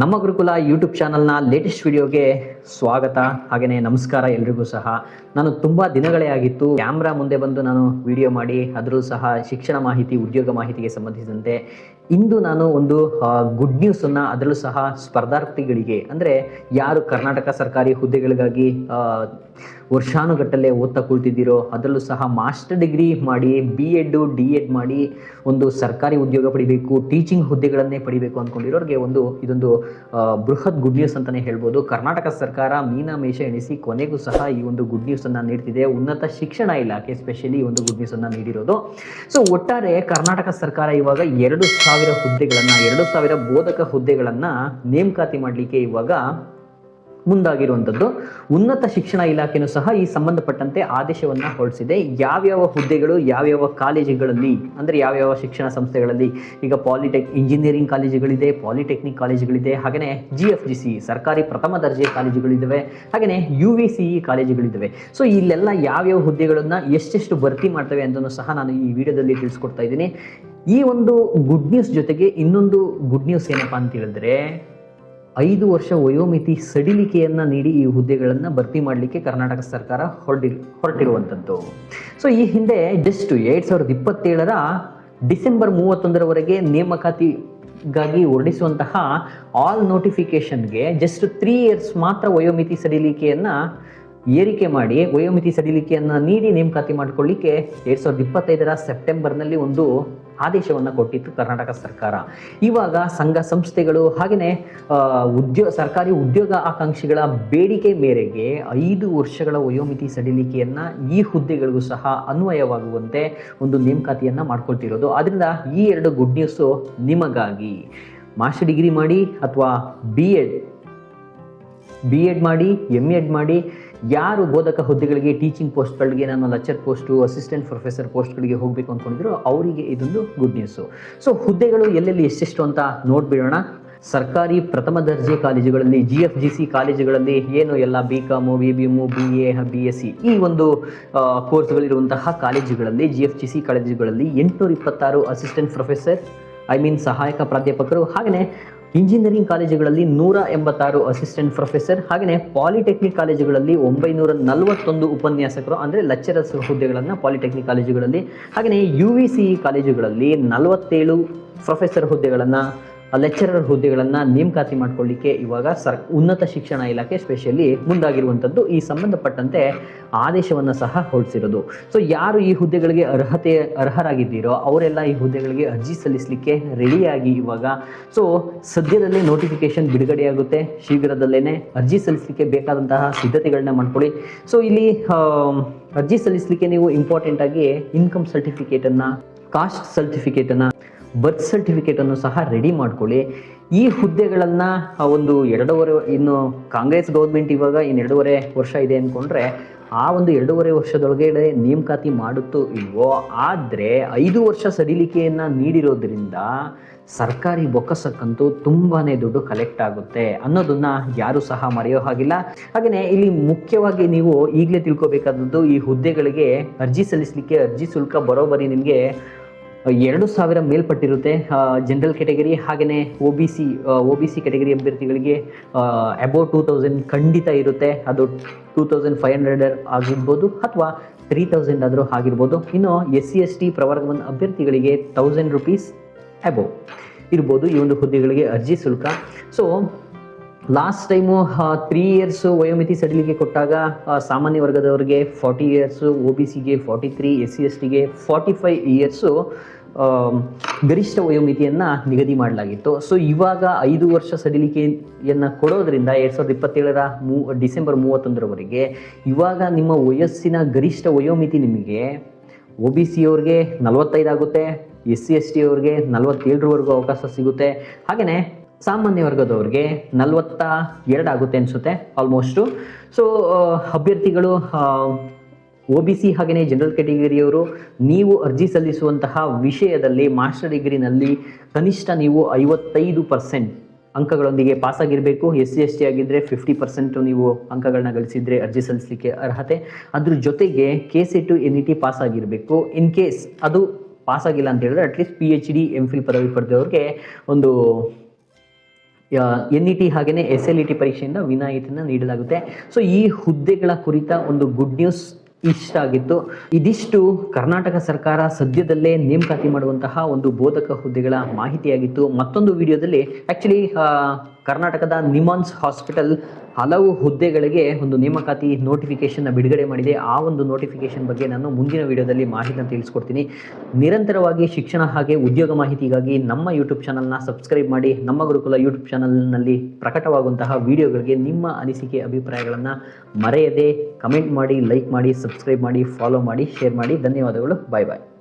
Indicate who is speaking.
Speaker 1: ನಮ್ಮ ಗುರುಕುಲ ಯೂಟ್ಯೂಬ್ ಚಾನಲ್ನ ಲೇಟೆಸ್ಟ್ ವಿಡಿಯೋಗೆ ಸ್ವಾಗತ. ಹಾಗೆಯೇ ನಮಸ್ಕಾರ ಎಲ್ರಿಗೂ ಸಹ. ನಾನು ತುಂಬ ದಿನಗಳೇ ಆಗಿತ್ತು. ಕ್ಯಾಮ್ರಾ ಮುಂದೆ ಬಂದು ನಾನು ವಿಡಿಯೋ ಮಾಡಿ ಅದರಲ್ಲೂ ಸಹ ಶಿಕ್ಷಣ ಮಾಹಿತಿ, ಉದ್ಯೋಗ ಮಾಹಿತಿಗೆ ಸಂಬಂಧಿಸಿದಂತೆ ಇಂದು ನಾನು ಒಂದು ಗುಡ್ ನ್ಯೂಸನ್ನು ಅದರಲ್ಲೂ ಸಹ ಸ್ಪರ್ಧಾರ್ಥಿಗಳಿಗೆ, ಅಂದರೆ ಯಾರು ಕರ್ನಾಟಕ ಸರ್ಕಾರಿ ಹುದ್ದೆಗಳಿಗಾಗಿ ವರ್ಷಾನುಗಟ್ಟಲೆ ಓದ್ತಾ ಕುಳಿತಿದ್ದೀರೋ, ಅದರಲ್ಲೂ ಸಹ ಮಾಸ್ಟರ್ ಡಿಗ್ರಿ ಮಾಡಿ ಬಿ ಎಡ್ಡು ಡಿ ಎಡ್ ಮಾಡಿ ಒಂದು ಸರ್ಕಾರಿ ಉದ್ಯೋಗ ಪಡಿಬೇಕು ಟೀಚಿಂಗ್ ಹುದ್ದೆಗಳನ್ನೇ ಪಡಿಬೇಕು ಅಂದ್ಕೊಂಡಿರೋರಿಗೆ ಒಂದು, ಇದೊಂದು ಬೃಹತ್ ಗುಡ್ ನ್ಯೂಸ್ ಅಂತಾನೆ ಹೇಳ್ಬೋದು. ಕರ್ನಾಟಕ ಸರ್ಕಾರ ಮೀನಾ ಮೇಷ ಎಣಿಸಿ ಕೊನೆಗೂ ಸಹ ಈ ಒಂದು ಗುಡ್ ನ್ಯೂಸ್ ಅನ್ನ ನೀಡ್ತಿದೆ. ಉನ್ನತ ಶಿಕ್ಷಣ ಇಲಾಖೆ ಸ್ಪೆಷಲಿ ಈ ಒಂದು ಗುಡ್ ನ್ಯೂಸ್ ಅನ್ನ ನೀಡಿರೋದು. ಸೊ ಒಟ್ಟಾರೆ ಕರ್ನಾಟಕ ಸರ್ಕಾರ ಇವಾಗ ಎರಡು ಸಾವಿರ ಹುದ್ದೆಗಳನ್ನು, ಎರಡು ಸಾವಿರ ಬೋಧಕ ಹುದ್ದೆಗಳನ್ನು ನೇಮಕಾತಿ ಮಾಡಲಿಕ್ಕೆ ಇವಾಗ ಮುಂದಾಗಿರುವಂಥದ್ದು. ಉನ್ನತ ಶಿಕ್ಷಣ ಇಲಾಖೆನೂ ಸಹ ಈ ಸಂಬಂಧಪಟ್ಟಂತೆ ಆದೇಶವನ್ನು ಹೊರಡಿಸಿದೆ. ಯಾವ್ಯಾವ ಹುದ್ದೆಗಳು, ಯಾವ್ಯಾವ ಕಾಲೇಜುಗಳಲ್ಲಿ, ಅಂದರೆ ಯಾವ್ಯಾವ ಶಿಕ್ಷಣ ಸಂಸ್ಥೆಗಳಲ್ಲಿ, ಈಗ ಪಾಲಿಟೆಕ್ ಇಂಜಿನಿಯರಿಂಗ್ ಕಾಲೇಜುಗಳಿದೆ, ಪಾಲಿಟೆಕ್ನಿಕ್ ಕಾಲೇಜುಗಳಿದೆ ಹಾಗೆಯೇ ಜಿ ಎಫ್ ಜಿ ಸಿ ಸರ್ಕಾರಿ ಪ್ರಥಮ ದರ್ಜೆ ಕಾಲೇಜುಗಳಿದ್ದಾವೆ ಹಾಗೆಯೇ ಯು ವಿ ಸಿ ಇ ಕಾಲೇಜುಗಳಿದ್ದಾವೆ ಸೊ ಇಲ್ಲೆಲ್ಲ ಯಾವ್ಯಾವ ಹುದ್ದೆಗಳನ್ನು ಎಷ್ಟೆಷ್ಟು ಭರ್ತಿ ಮಾಡ್ತವೆ ಅಂತಲೂ ಸಹ ನಾನು ಈ ವಿಡಿಯೋದಲ್ಲಿ ತಿಳಿಸ್ಕೊಡ್ತಾ ಇದ್ದೀನಿ. ಈ ಒಂದು ಗುಡ್ ನ್ಯೂಸ್ ಜೊತೆಗೆ ಇನ್ನೊಂದು ಗುಡ್ ನ್ಯೂಸ್ ಏನಪ್ಪಾ ಅಂತ ಹೇಳಿದ್ರೆ ಐದು ವರ್ಷ ವಯೋಮಿತಿ ಸಡಿಲಿಕೆಯನ್ನ ನೀಡಿ ಈ ಹುದ್ದೆಗಳನ್ನು ಭರ್ತಿ ಮಾಡಲಿಕ್ಕೆ ಕರ್ನಾಟಕ ಸರ್ಕಾರ ಹೊರಡಿ ಹೊರಟಿರುವಂಥದ್ದು ಸೊ ಈ ಹಿಂದೆ ಜಸ್ಟ್ ಎರಡ್ ಸಾವಿರದ ಇಪ್ಪತ್ತೇಳರ ಡಿಸೆಂಬರ್ ಮೂವತ್ತೊಂದರವರೆಗೆ ನೇಮಕಾತಿಗಾಗಿ ಹೊರಡಿಸುವಂತಹ ಆಲ್ ನೋಟಿಫಿಕೇಶನ್ಗೆ ಜಸ್ಟ್ ತ್ರೀ ಇಯರ್ಸ್ ಮಾತ್ರ ವಯೋಮಿತಿ ಸಡಿಲಿಕೆಯನ್ನ ಏರಿಕೆ ಮಾಡಿ, ವಯೋಮಿತಿ ಸಡಿಲಿಕೆಯನ್ನ ನೀಡಿ ನೇಮಕಾತಿ ಮಾಡಿಕೊಳ್ಳಿಕ್ಕೆ ಎರಡ್ ಸಾವಿರದ ಇಪ್ಪತ್ತೈದರ ಸೆಪ್ಟೆಂಬರ್ನಲ್ಲಿ ಒಂದು ಆದೇಶವನ್ನ ಕೊಟ್ಟಿತ್ತು ಕರ್ನಾಟಕ ಸರ್ಕಾರ. ಇವಾಗ ಸಂಘ ಸಂಸ್ಥೆಗಳು ಹಾಗೆಯೇ ಉದ್ಯೋಗ ಸರ್ಕಾರಿ ಉದ್ಯೋಗ ಆಕಾಂಕ್ಷಿಗಳ ಬೇಡಿಕೆ ಮೇರೆಗೆ ಐದು ವರ್ಷಗಳ ವಯೋಮಿತಿ ಸಡಿಲಿಕೆಯನ್ನು ಈ ಹುದ್ದೆಗಳಿಗೂ ಸಹ ಅನ್ವಯವಾಗುವಂತೆ ಒಂದು ನೇಮಕಾತಿಯನ್ನು ಮಾಡ್ಕೊಳ್ತಿರೋದು. ಆದ್ದರಿಂದ ಈ ಎರಡು ಗುಡ್ ನ್ಯೂಸು ನಿಮಗಾಗಿ. ಮಾಸ್ಟರ್ ಡಿಗ್ರಿ ಮಾಡಿ ಅಥವಾ ಬಿ ಎಡ್ ಬಿ ಎಡ್ ಮಾಡಿ ಎಂ ಎಡ್ ಮಾಡಿ ಯಾರು ಬೋಧಕ ಹುದ್ದೆಗಳಿಗೆ ಟೀಚಿಂಗ್ ಪೋಸ್ಟ್ಗಳಿಗೆ ನಾನು ಲೆಕ್ಚರ್ ಪೋಸ್ಟು ಅಸಿಸ್ಟೆಂಟ್ ಪ್ರೊಫೆಸರ್ ಪೋಸ್ಟ್ಗಳಿಗೆ ಹೋಗಬೇಕು ಅಂದ್ಕೊಂಡಿದ್ರು ಅವರಿಗೆ ಇದೊಂದು ಗುಡ್ ನ್ಯೂಸು ಸೊ ಹುದ್ದೆಗಳು ಎಲ್ಲೆಲ್ಲಿ ಎಷ್ಟೆಷ್ಟು ಅಂತ ನೋಡ್ಬಿಡೋಣ. ಸರ್ಕಾರಿ ಪ್ರಥಮ ದರ್ಜೆ ಕಾಲೇಜುಗಳಲ್ಲಿ ಜಿ ಎಫ್ ಜಿ ಸಿ ಕಾಲೇಜುಗಳಲ್ಲಿ ಏನು ಎಲ್ಲ B com B B M B A B S C ಈ ಒಂದು ಕೋರ್ಸ್ಗಳಿರುವಂತಹ ಕಾಲೇಜುಗಳಲ್ಲಿ ಜಿ ಎಫ್ ಜಿ ಸಿ ಕಾಲೇಜುಗಳಲ್ಲಿ ಎಂಟುನೂರ ಇಪ್ಪತ್ತಾರು ಅಸಿಸ್ಟೆಂಟ್ ಪ್ರೊಫೆಸರ್ ಐ ಮೀನ್ ಸಹಾಯಕ ಪ್ರಾಧ್ಯಾಪಕರು ಹಾಗೆಯೇ ಇಂಜಿನಿಯರಿಂಗ್ ಕಾಲೇಜುಗಳಲ್ಲಿ ನೂರ ಎಂಬತ್ತಾರು ಅಸಿಸ್ಟೆಂಟ್ ಪ್ರೊಫೆಸರ್ ಹಾಗೆಯೇ ಪಾಲಿಟೆಕ್ನಿಕ್ ಕಾಲೇಜುಗಳಲ್ಲಿ ಒಂಬೈನೂರ ನಲವತ್ತೊಂದು ಉಪನ್ಯಾಸಕರು, ಅಂದರೆ ಲೆಕ್ಚರರ್ಸ್ ಹುದ್ದೆಗಳನ್ನು ಪಾಲಿಟೆಕ್ನಿಕ್ ಕಾಲೇಜುಗಳಲ್ಲಿ ಹಾಗೆಯೇ ಯು ವಿ ಸಿ ಕಾಲೇಜುಗಳಲ್ಲಿ ನಲವತ್ತೇಳು ಪ್ರೊಫೆಸರ್ ಹುದ್ದೆಗಳನ್ನು ಲೆಕ್ಚರರ್ ಹುದ್ದೆಗಳನ್ನು ನೇಮಕಾತಿ ಮಾಡಿಕೊಳ್ಳಿಕ್ಕೆ ಇವಾಗ ಸರ್, ಉನ್ನತ ಶಿಕ್ಷಣ ಇಲಾಖೆ ಸ್ಪೆಷಲಿ ಮುಂದಾಗಿರುವಂಥದ್ದು ಈ ಸಂಬಂಧಪಟ್ಟಂತೆ ಆದೇಶವನ್ನು ಸಹ ಹೊರಡಿಸಿರೋದು. ಸೊ ಯಾರು ಈ ಹುದ್ದೆಗಳಿಗೆ ಅರ್ಹತೆ, ಅರ್ಹರಾಗಿದ್ದೀರೋ ಅವರೆಲ್ಲ ಈ ಹುದ್ದೆಗಳಿಗೆ ಅರ್ಜಿ ಸಲ್ಲಿಸಲಿಕ್ಕೆ ರೆಡಿಯಾಗಿ ಇವಾಗ. ಸೊ ಸದ್ಯದಲ್ಲೇ ನೋಟಿಫಿಕೇಶನ್ ಬಿಡುಗಡೆಯಾಗುತ್ತೆ. ಶೀಘ್ರದಲ್ಲೇ ಅರ್ಜಿ ಸಲ್ಲಿಸಲಿಕ್ಕೆ ಬೇಕಾದಂತಹ ಸಿದ್ಧತೆಗಳನ್ನ ಮಾಡ್ಕೊಳ್ಳಿ. ಸೊ ಇಲ್ಲಿ ಅರ್ಜಿ ಸಲ್ಲಿಸಲಿಕ್ಕೆ ನೀವು ಇಂಪಾರ್ಟೆಂಟ್ ಆಗಿ ಇನ್ಕಮ್ ಸರ್ಟಿಫಿಕೇಟನ್ನು ಕಾಸ್ಟ್ ಸರ್ಟಿಫಿಕೇಟನ್ನು ಬರ್ತ್ ಸರ್ಟಿಫಿಕೇಟನ್ನು ಸಹ ರೆಡಿ ಮಾಡ್ಕೊಳ್ಳಿ. ಈ ಹುದ್ದೆಗಳನ್ನು ಒಂದು ಎರಡೂವರೆ, ಇನ್ನು ಕಾಂಗ್ರೆಸ್ ಗೌರ್ಮೆಂಟ್ ಇವಾಗ ಇನ್ನು ಎರಡೂವರೆ ವರ್ಷ ಇದೆ ಅಂದ್ಕೊಂಡ್ರೆ ಆ ಒಂದು ಎರಡೂವರೆ ವರ್ಷದೊಳಗೆ ನೇಮಕಾತಿ ಮಾಡುತ್ತೋ ಇಲ್ವೋ, ಆದರೆ ಐದು ವರ್ಷ ಸಡಿಲಿಕೆಯನ್ನು ನೀಡಿರೋದ್ರಿಂದ ಸರ್ಕಾರಿ ಬೊಕ್ಕಸಕ್ಕಂತೂ ತುಂಬಾ ದುಡ್ಡು ಕಲೆಕ್ಟ್ ಆಗುತ್ತೆ ಅನ್ನೋದನ್ನ ಯಾರು ಸಹ ಮರೆಯೋ ಹಾಗಿಲ್ಲ. ಹಾಗೆಯೇ ಇಲ್ಲಿ ಮುಖ್ಯವಾಗಿ ನೀವು ಈಗಲೇ ತಿಳ್ಕೊಬೇಕಾದದ್ದು ಈ ಹುದ್ದೆಗಳಿಗೆ ಅರ್ಜಿ ಸಲ್ಲಿಸಲಿಕ್ಕೆ, ಅರ್ಜಿ ಶುಲ್ಕ ಬರೋಬರಿ ನಿಮಗೆ ಎರಡು ಸಾವಿರ ಮೇಲ್ಪಟ್ಟಿರುತ್ತೆ. ಜನರಲ್ ಕೆಟಗರಿ ಹಾಗೆಯೇ O B C O B C category ಅಭ್ಯರ್ಥಿಗಳಿಗೆ ಅಬೌವ್ ಟೂ ತೌಸಂಡ್ ಖಂಡಿತ ಇರುತ್ತೆ. ಅದು ಟೂ ತೌಸಂಡ್ ಫೈವ್ ಹಂಡ್ರೆಡ್ ಆಗಿರ್ಬೋದು ಅಥವಾ ತ್ರೀ ತೌಸಂಡ್ ಆದರೂ ಆಗಿರ್ಬೋದು. ಇನ್ನು ಎಸ್ ಸಿ ಎಸ್ ಟಿ ಪ್ರವರ್ಗದ ಅಭ್ಯರ್ಥಿಗಳಿಗೆ ತೌಸಂಡ್ ರುಪೀಸ್ ಅಬೌವ್ ಇರ್ಬೋದು. ಈ ಒಂದು ಹುದ್ದೆಗಳಿಗೆ ಅರ್ಜಿ ಶುಲ್ಕ. So last time three years ವಯೋಮಿತಿ ಸಡಿಲಿಕೆ ಕೊಟ್ಟಾಗ ಸಾಮಾನ್ಯ ವರ್ಗದವರಿಗೆ ಫಾರ್ಟಿ ಇಯರ್ಸು ಒ ಬಿ ಸಿಗೆ forty three S C S ಟಿಗೆ ಫಾರ್ಟಿ ಫೈವ್ ಇಯರ್ಸು ಗರಿಷ್ಠ ವಯೋಮಿತಿಯನ್ನು ನಿಗದಿ ಮಾಡಲಾಗಿತ್ತು. ಸೊ ಇವಾಗ ಐದು ವರ್ಷ ಸಡಿಲಿಕೆಯನ್ನು ಕೊಡೋದ್ರಿಂದ ಎರಡು ಸಾವಿರದ ಇಪ್ಪತ್ತೇಳರ ಮೂ, ಡಿಸೆಂಬರ್ ಮೂವತ್ತೊಂದರವರೆಗೆ ಇವಾಗ ನಿಮ್ಮ ವಯಸ್ಸಿನ ಗರಿಷ್ಠ ವಯೋಮಿತಿ ನಿಮಗೆ ಒ ಬಿ ಸಿ ಅವ್ರಿಗೆ ನಲವತ್ತೈದು ಆಗುತ್ತೆ ಎಸ್ ಸಿ ಎಸ್ ಟಿ ಅವ್ರಿಗೆ ನಲವತ್ತೇಳರವರೆಗೂ ಅವಕಾಶ ಸಿಗುತ್ತೆ. ಹಾಗೆಯೇ ಸಾಮಾನ್ಯ ವರ್ಗದವ್ರಿಗೆ ನಲವತ್ತ ಎರಡಾಗುತ್ತೆ ಅನಿಸುತ್ತೆ ಆಲ್ಮೋಸ್ಟು ಸೊ ಅಭ್ಯರ್ಥಿಗಳು ಒ ಬಿ ಸಿ ಹಾಗೆಯೇ ಜನರಲ್ ಕ್ಯಾಟಗರಿಯವರು ನೀವು ಅರ್ಜಿ ಸಲ್ಲಿಸುವಂತಹ ವಿಷಯದಲ್ಲಿ ಮಾಸ್ಟರ್ ಡಿಗ್ರಿನಲ್ಲಿ ಕನಿಷ್ಠ ನೀವು ಐವತ್ತೈದು ಪರ್ಸೆಂಟ್ ಅಂಕಗಳೊಂದಿಗೆ ಪಾಸ್ ಆಗಿರಬೇಕು. ಎಸ್ ಸಿ ಎಸ್ ಟಿ ಆಗಿದ್ದರೆ ಫಿಫ್ಟಿ ಪರ್ಸೆಂಟು ನೀವು ಅಂಕಗಳನ್ನ ಗಳಿಸಿದರೆ ಅರ್ಜಿ ಸಲ್ಲಿಸಲಿಕ್ಕೆ ಅರ್ಹತೆ. ಅದ್ರ ಜೊತೆಗೆ K C to N E T pass ಆಗಿರಬೇಕು. ಇನ್ ಕೇಸ್ ಅದು ಪಾಸ್ ಆಗಿಲ್ಲ ಅಂತ ಹೇಳಿದ್ರೆ at least P H D M Phil ಪದವಿ ಪಡೆದವ್ರಿಗೆ ಒಂದು ಎನ್ ಇ ಟಿ ಹಾಗೆಯೇ ಎಸ್ ಎಲ್ ಇ ಟಿ ಪರೀಕ್ಷೆಯಿಂದ ವಿನಾಯಿತಿನ ನೀಡಲಾಗುತ್ತೆ. ಸೊ ಈ ಹುದ್ದೆಗಳ ಕುರಿತ ಒಂದು ಗುಡ್ ನ್ಯೂಸ್ ಇಷ್ಟ ಆಗಿತ್ತು. ಇದಿಷ್ಟು ಕರ್ನಾಟಕ ಸರ್ಕಾರ ಸದ್ಯದಲ್ಲೇ ನೇಮಕಾತಿ ಮಾಡುವಂತಹ ಒಂದು ಬೋಧಕ ಹುದ್ದೆಗಳ ಮಾಹಿತಿಯಾಗಿತ್ತು. ಮತ್ತೊಂದು ವಿಡಿಯೋದಲ್ಲಿ ಆಕ್ಚುಲಿ ಕರ್ನಾಟಕದ ನಿಮಾನ್ಸ್ ಹಾಸ್ಪಿಟಲ್ ಹಲವು ಹುದ್ದೆಗಳಿಗೆ ಒಂದು ನೇಮಕಾತಿ ನೋಟಿಫಿಕೇಶನ್ ಬಿಡುಗಡೆ ಮಾಡಿದೆ. ಆ ಒಂದು ನೋಟಿಫಿಕೇಶನ್ ಬಗ್ಗೆ ನಾನು ಮುಂದಿನ ವಿಡಿಯೋದಲ್ಲಿ ಮಾಹಿತಿಯನ್ನು ತಿಳಿಸ್ಕೊಡ್ತೀನಿ. ನಿರಂತರವಾಗಿ ಶಿಕ್ಷಣ ಹಾಗೆ ಉದ್ಯೋಗ ಮಾಹಿತಿಗಾಗಿ ನಮ್ಮ ಯೂಟ್ಯೂಬ್ ಚಾನಲ್ನ ಸಬ್ಸ್ಕ್ರೈಬ್ ಮಾಡಿ. ನಮ್ಮ ಗುರುಕುಲ ಯೂಟ್ಯೂಬ್ ಚಾನಲ್ನಲ್ಲಿ ಪ್ರಕಟವಾಗುವಂತಹ ವಿಡಿಯೋಗಳಿಗೆ ನಿಮ್ಮ ಅನಿಸಿಕೆ, ಅಭಿಪ್ರಾಯಗಳನ್ನು ಮರೆಯದೆ ಕಮೆಂಟ್ ಮಾಡಿ ಲೈಕ್ ಮಾಡಿ ಸಬ್ಸ್ಕ್ರೈಬ್ ಮಾಡಿ ಫಾಲೋ ಮಾಡಿ ಶೇರ್ ಮಾಡಿ. ಧನ್ಯವಾದಗಳು. ಬಾಯ್ ಬಾಯ್